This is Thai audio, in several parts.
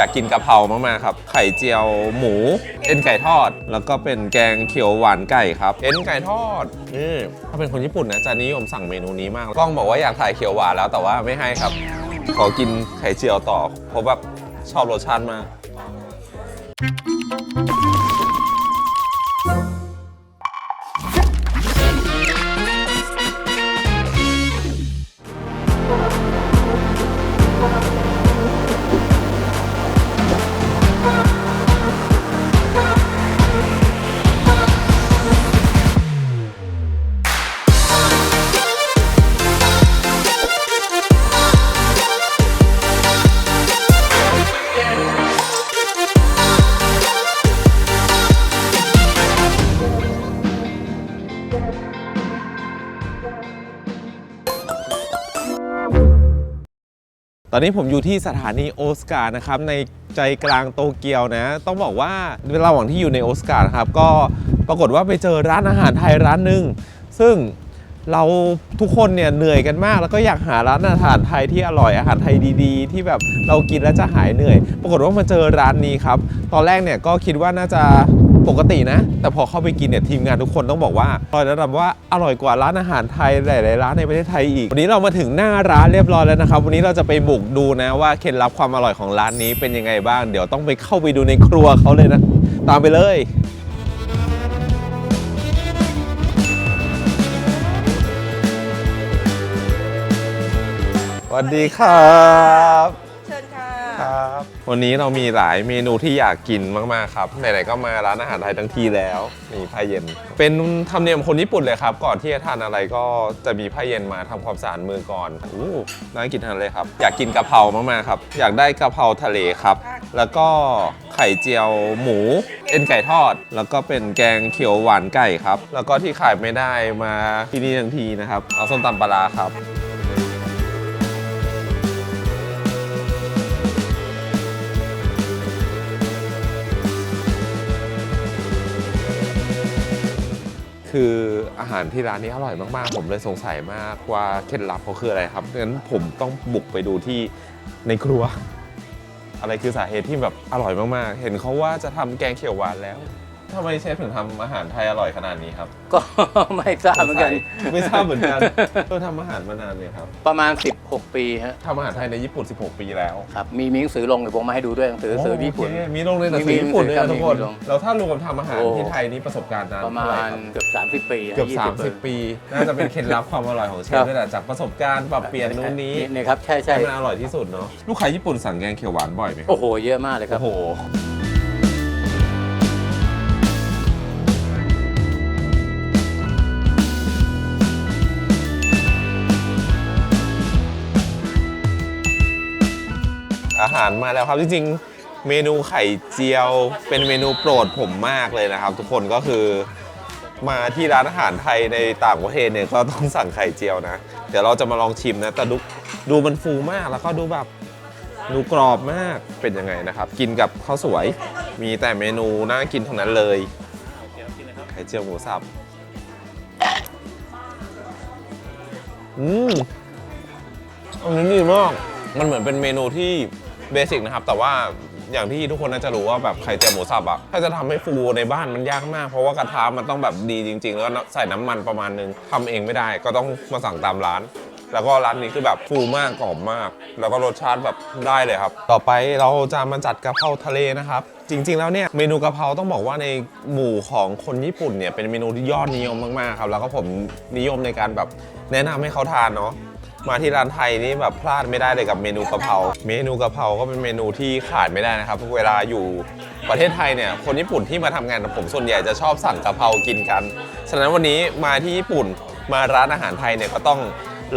อยากกินกะเพรามากๆครับ ไข่เจียวหมู เอ็นไก่ทอด แล้วก็เป็นแกงเขียวหวานไก่ครับ เอ็นไก่ทอดนี่ถ้าเป็นคนญี่ปุ่นนะจะนิยมสั่งเมนูนี้มากกล้องบอกว่าอยากถ่ายเขียวหวานแล้วแต่ว่าไม่ให้ครับ ขอกินไข่เจียวต่อเพราะแบบชอบรสชาติมาก อนนี้ผมอยู่ที่สถานีโอสการ์นะครับในใจกลางโตเกียวนะ ต้องบอกว่าระหว่างที่อยู่ในโอสการ์นะครับก็ปรากฏว่าไปเจอร้านอาหารไทยร้านหนึ่งซึ่งเราทุกคนเนี่ยเหนื่อยกันมาก แล้วก็อยากหาร้านอาหารไทยที่อร่อยอาหารไทยดีๆ ที่แบบเรากินแล้วจะหายเหนื่อย ปรากฏว่ามาเจอร้านนี้ครับ ตอนแรกเนี่ยก็คิดว่าน่าจะ ปกตินะ แต่พอเข้าไปกินเนี่ยทีมงานทุกคนต้องบอกว่าอร่อยระดับว่าอร่อยกว่าร้านอาหารไทยหลายๆร้านในประเทศไทยอีก วันนี้เรามาถึงหน้าร้านเรียบร้อยแล้วนะครับ วันนี้เราจะไปบุกดูนะว่าเคล็ดลับความอร่อยของร้านนี้เป็นยังไงบ้าง เดี๋ยวต้องไปเข้าไปดูในครัวเขาเลยนะ ตามไปเลยสวัสดีครับ เชิญค่ะ ครับ วันนี้เรามีหลายเมนูที่อยากกินมาก ๆ ครับ ไหน ๆ ก็มาร้านอาหารไทยทั้งทีแล้วมีผ้าเย็น เป็นธรรมเนียมคนญี่ปุ่นเลยครับ ก่อนที่จะทานอะไรก็จะมีผ้าเย็นมาทำความสะอาดมือก่อนอู้น่ากินทันเลยครับ อยากกินกะเพรามาก ๆ ครับ อยากได้กะเพราทะเลครับ แล้วก็ไข่เจียวหมู เอ็นไก่ทอด แล้วก็เป็นแกงเขียวหวานไก่ครับ แล้วก็ที่ขายไม่ได้มาที่นี่ทั้งทีนะครับ เอาส้มตำปลาครับ คืออาหารที่ร้านนี้อร่อยมากๆ ผมเลยสงสัยมากว่าเคล็ดลับเขาคืออะไรครับงั้นผมต้องบุกไปดูที่ในครัว อะไรคือสาเหตุที่แบบอร่อยมากๆ เห็นเขาว่าจะทำแกงเขียวหวานแล้ว ทำไมเชฟถึงทำอาหารไทยอร่อยขนาดนี้ครับก็ ไม่ทราบเหมือนกัน ไม่ทราบเหมือนกันเออทำอาหารมานานเลยครับประมาณ 16 ปีฮะทำอาหารไทยในญี่ปุ่น 16 ปีแล้วครับมีมีหนังสือลงเดี๋ยวผมมาให้ดูด้วยหนังสือหนังสือญี่ปุ่น โอเคมีลงในหนังสือมีญี่ปุ่นด้วยมีนะทุกคนมีลงแล้วถ้ารวมทำอาหารโอ้ ที่ไทยนี่ประสบการณ์นานประมาเท่ไหณครับเกือบ 30 ปีฮะเกือบ20 30 ปีน่าจะเป็นเคล็ดลับความอร่อยของเชครัฟบ ด้วยแหละจากประสบการณ์ปรับเปลี่ยนนู้นนี้ นี่ครับใช่ใช่ให้มันอร่อยที่สุดเนาะลูกค้าญี่ปุ่นสั่งแกงเขียวหวานบ่อยไหมครับ โอ้โห เยอะมากเลยครับ โอ้โหารมาแล้วครับจริงๆ เมนูไข่เจียว เป็นเมนูโปรดผมมากเลยนะครับ ทุกคนก็คือมาที่ร้านอาหารไทยในต่างประเทศเนี่ยก็ต้องสั่งไข่เจียวนะ เดี๋ยวเราจะมาลองชิมนะ แต่ดูดูมันฟูมากแล้วก็ดูแบบดูกรอบมากเป็นยังไงนะครับ กินกับข้าวสวยมีแต่เมนูน่ากินทั้งนั้นเลย ไข่เจียวหมูสับอืมอันนี้ดีมาก มันเหมือนเป็นเมนูที่ เบสิกนะครับ แต่ว่าอย่างที่ทุกคนน่าจะรู้ว่าแบบไข่เจียวหมูสับอะถ้าจะทำให้ฟูในบ้านมันยากมาก เพราะว่ากระทะมันต้องแบบดีจริง ๆ แล้วก็ใส่น้ำมันประมาณนึงทำเองไม่ได้ ก็ต้องมาสั่งตามร้าน แล้วก็ร้านนี้คือแบบฟูมากกรอบมาก แล้วก็รสชาติแบบได้เลยครับ ต่อไปเราจะมาจัดกะเพราทะเลนะครับจริง ๆ แล้วเนี่ยเมนูกะเพราต้องบอกว่าในหมู่ของคนญี่ปุ่นเนี่ยเป็นเมนูที่ยอดนิยมมากๆครับแล้วก็ผมนิยมในการแบบแนะนำให้เขาทานเนาะ มาที่ร้านไทยนี่แบบพลาดไม่ได้เลยกับเมนูกะเพรา เมนูกะเพราก็เป็นเมนูที่ขาดไม่ได้นะครับ เวลาอยู่ประเทศไทยเนี่ยคนญี่ปุ่นที่มาทำงานกับผมส่วนใหญ่จะชอบสั่งกะเพรากินกัน ฉะนั้นวันนี้มาที่ญี่ปุ่นมาร้านอาหารไทยเนี่ยก็ต้อง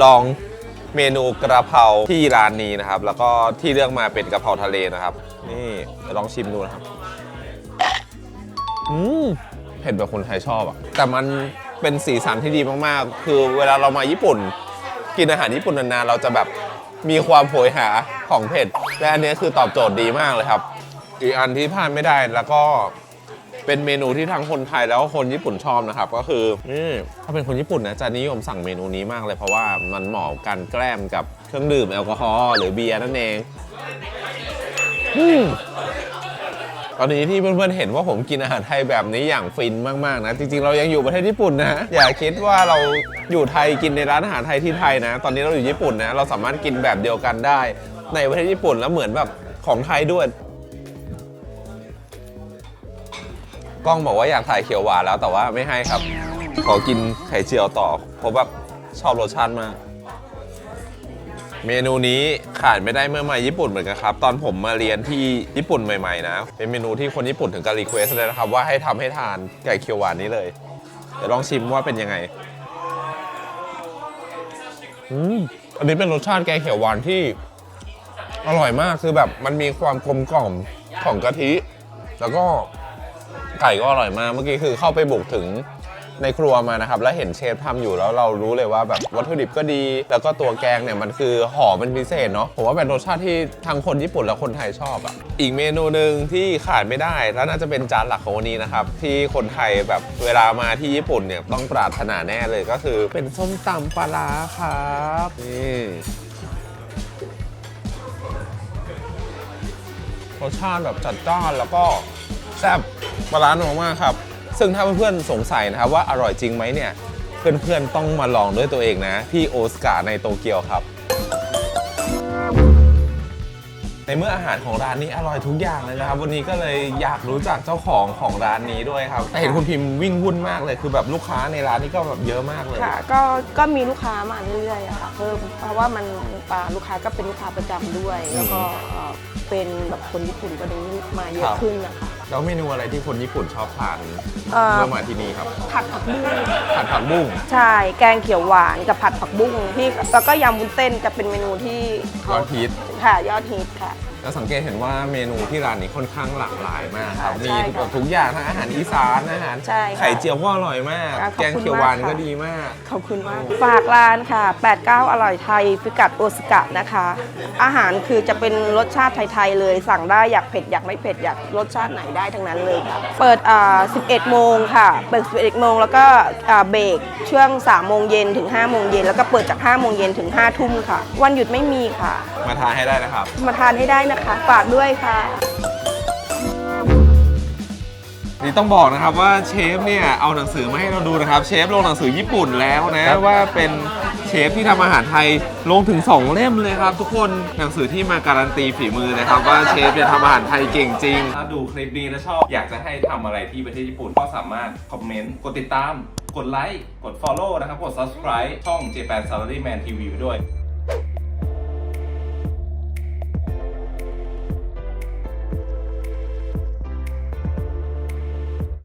ลองเมนูกระเพราที่ร้านนี้นะครับ แล้วก็ที่เลือกมาเป็นกะเพราทะเลนะครับ นี่ลองชิมดูนะครับอืมเผ็ดแบบคนไทยชอบอะแต่มันเป็นสีสันที่ดีมากๆ คือเวลาเรามาญี่ปุ่น กินอาหารญี่ปุ่นนานๆเราจะแบบมีความโหยหาของเผ็ดและอันนี้คือตอบโจทย์ดีมากเลยครับ อีกอันที่พลาดไม่ได้แล้วก็เป็นเมนูที่ทั้งคนไทยแล้วก็คนญี่ปุ่นชอบนะครับ ก็คือนี่ถ้าเป็นคนญี่ปุ่นนะจะนิยมสั่งเมนูนี้มากเลยเพราะว่ามันเหมาะกับการแกล้มกับเครื่องดื่มแอลกอฮอล์หรือเบียร์นั่นเองอืมต อนนี้ที่เพื่อนๆเห็นว่าผมกินอาหารไทยแบบนี้อย่างฟินมากๆนะจริงๆเรายังอยู่ประเทศญี่ปุ่นนะ อย่าคิดว่าเราอยู่ไทยกินในร้านอาหารไทยที่ไทยนะ ตอนนี้เราอยู่ญี่ปุ่นนะเราสามารถกินแบบเดียวกันได้ ในประเทศญี่ปุ่นแล้วเหมือนแบบของไทยด้วยกล้องบอกว่าอยากถ่ายเขียวหวานแล้วแต่ว่าไม่ให้ครับ ขอกินไข่เจียวต่อเพราะแบบชอบรสชาติมาก เมนูนี้ขาดไม่ได้เมื่อมาญี่ปุ่นเหมือนกันครับ ตอนผมมาเรียนที่ญี่ปุ่นใหม่ๆนะ เป็นเมนูที่คนญี่ปุ่นถึงกับรีเควสเลยนะครับ ว่าให้ทำให้ทานไก่เขียวหวานนี้เลยเดี๋ยวลองชิมว่าเป็นยังไงอืมอันนี้เป็นรสชาติแกงเขียวหวานที่ อร่อยมากคือแบบมันมีความกลมกล่อมของกะทิ แล้วก็ไก่ก็อร่อยมากเมื่อกี้คือเข้าไปบุกถึง ในครัวมานะครับ แล้วเห็นเชฟทำอยู่แล้วเรารู้เลยว่าแบบวัตถุดิบก็ดี แล้วก็ตัวแกงเนี่ยมันคือหอมเป็นพิเศษเนาะผมว่าเป็นรสชาติที่ทั้งคนญี่ปุ่นและคนไทยชอบอะ่ะอีกเมนูหนึ่งที่ขาดไม่ได้ แล้วน่าจะเป็นจานหลักของวันนี้นะครับ ที่คนไทยแบบเวลามาที่ญี่ปุ่นเนี่ยต้องปรารถนาแน่เลยก็คือ เป็นส้มตำปลาร้าครับนี่รสชาติแบบจัดจ้านแล้วก็แซ่บปลาร้าหนัวมากครับ ซึ่งถ้าเพื่อนๆสงสัยนะครับว่าอร่อยจริงไหมเนี่ย เพื่อนๆต้องมาลองด้วยตัวเองนะ ที่โอสการ์ในโตเกียวครับ ในเมื่ออาหารของร้านนี้อร่อยทุกอย่างเลยนะครับ วันนี้ก็เลยอยากรู้จักเจ้าของของร้านนี้ด้วยครับแต่เห็นคุณพิมพ์วิ่งวุ่นมากเลยคือแบบลูกค้าในร้านนี้ก็แบบเยอะมากเลย ค่ะ ก็ก็มีลูกค้ามาเรื่อยๆอะค่ะเพิ่มเพราะว่ามันอ่าลูกค้าก็เป็นลูกค้าประจำด้วย แล้วก็เอ่อเป็นแบบคนญี่ปุ่นก็เลยมาเยครัอะบ ขึ้นนะคะ แล้วเมนูอะไรที่คนญี่ปุ่นชอบทานเอ่อ เมื่อมาที่นี่ครับผัดผักบุ้งผัดผักบุ้งใช่ แกงเขียวหวานกับผัดผักบุ้งที่แล้วก็ยำวุ้นเส้นจะเป็นเมนูที่ยอดฮิต ค่ะยอดฮิตค่ะ แล้วสังเกตเห็นว่าเมนูที่ร้านนี้ค่อนข้างหลากหลายมากครับค่ะมีใช่ทุกค่ะทุกอย่างทั้งอาหารอีสานอาหารใช่ค่ะไข่เจียวก็อร่อยมาก ค่ะขอบคุณแกงเขียวหวานมากค่ะ ก็ดีมาก ขอบคุณมาก ฝากร้านค่ะ 89 อร่อยไทยพิกัดโอสกะนะคะ อาหารคือจะเป็นรสชาติไทยๆเลย สั่งได้อยากเผ็ดอยากไม่เผ็ดอยากรสชาติไหนได้ทั้งนั้นเลยค่ะ เปิดอ่า11 โมงค่ะ เปิด 11 โมงแล้วก็อ่าเบรกช่วง 3 โมงเย็นถึง 5 โมงเย็นแล้วก็เปิดจาก 5 โมงเย็นถึง 5 ทุ่มค่ะ วันหยุดไม่มีค่ะ มาทานให้ได้นะครับ มาทานให้ได้นะคะฝากด้วยค่ะ นี่ต้องบอกนะครับว่าเชฟเนี่ยเอาหนังสือมาให้เราดูนะครับ เชฟลงหนังสือญี่ปุ่นแล้วนะครับว่าเป็นเชฟที่ทำอาหารไทยลงถึง 2 เล่มเลยครับ ทุกคนหนังสือที่มาการันตีฝีมือนะครับ ว่าเชฟเนี่ยทำอาหารไทยเก่งจริง ถ้าดูคลิปนี้แล้วชอบอยากจะให้ทำอะไรที่ประเทศญี่ปุ่น ก็สามารถคอมเมนต์ กดติดตาม กดไลค์กด Follow นะครับ กด Subscribe ช่อง Japan Salaryman TV ไปด้วย